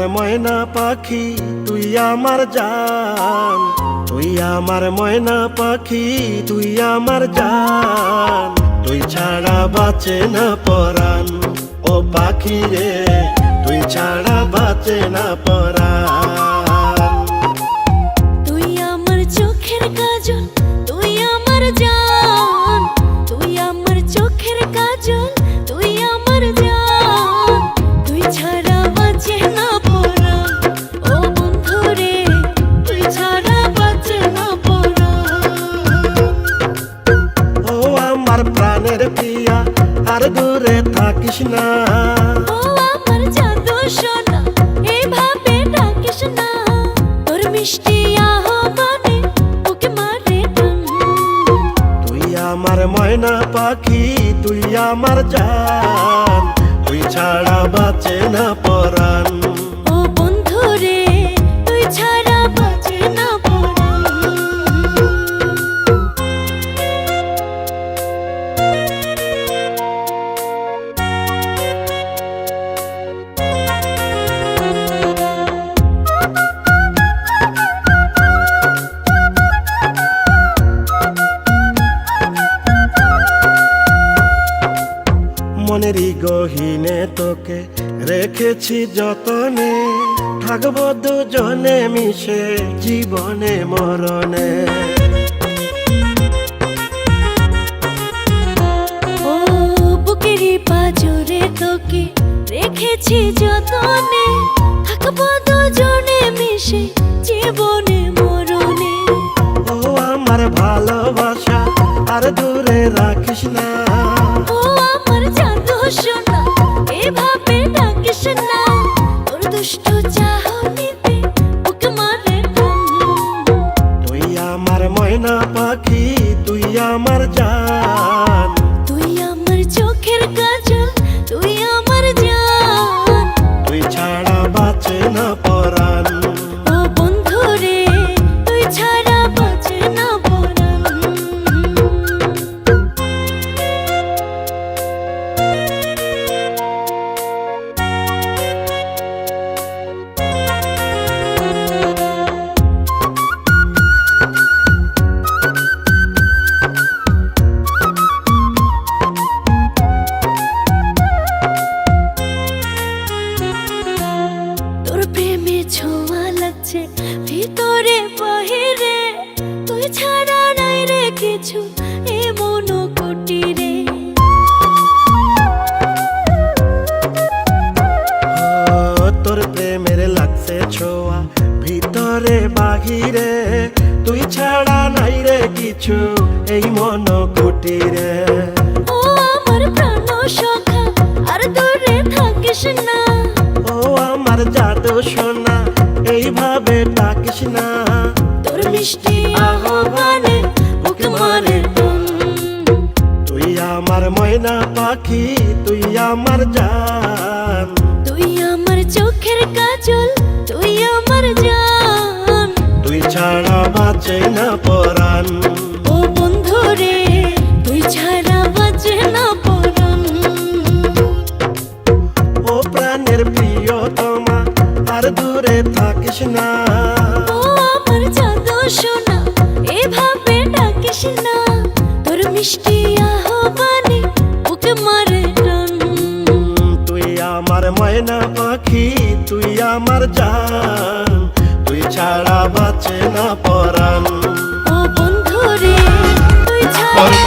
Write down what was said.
ময়না পাখি, তুই আমার জান। তুই আমার ময়না পাখি, তুই আমার জান। তুই ছাড়া বাঁচে না পরাণ, ও পাখি রে। তুই ছাড়া বাঁচে না পরাণ। প্রাণের প্রিয়া আর দূরে থাকিস না। আমার ময়না পাখি তুই আমার জান তুই ছাড়া বাঁচে না পরাণ। মনেরই গহিনে তোকে রেখেছি যতনে। থাকব দুজনে মিশে জীবনে মরণে। ও বুকেরই পাজরে তোকে রেখেছি যতনে। থাকব দুজনে মিশে জীবনে মরণে। ও আমার ভালোবাসা আর দূরে রাখিস না। সোনা এভাবে ডাকিস না। তোর দুষ্ট চাহনিতে বুক মারে তুই আমার ময়না পাখি তুই আমার জান। তুই আমার চোখের কাজল তুই আমার জান। তুই ছাড়া বাঁচে না পরাণ। কিছু এমন কুটিরে তোর প্রেমের লাগছে ছোঁয়া ভিতরে বাহিরে। তুই ছাড়া নাই রে কিছু এই মন কুটিরে ও আমার প্রাণ সখা আর দূরে থাকিস না। ও আমার জাদু সোনা এইভাবে ডাকিস না। তোর মিষ্টি আহ্বানে আমার ময়না পাখি তুই আমার জান। তুই আমার চোখের কাজল তুই আমার জান। তুই ছাড়া বাঁচে না পরাণ। ও বন্ধু রে তুই ছাড়া বাজে না পরাণ। ও প্রাণের প্রিয় তোমা আর দূরে থাকিস না। পাখি তুই আমার জান। তুই ছাড়া বাঁচে না পরাণ। ও বন্ধু রে তুই ছাড়া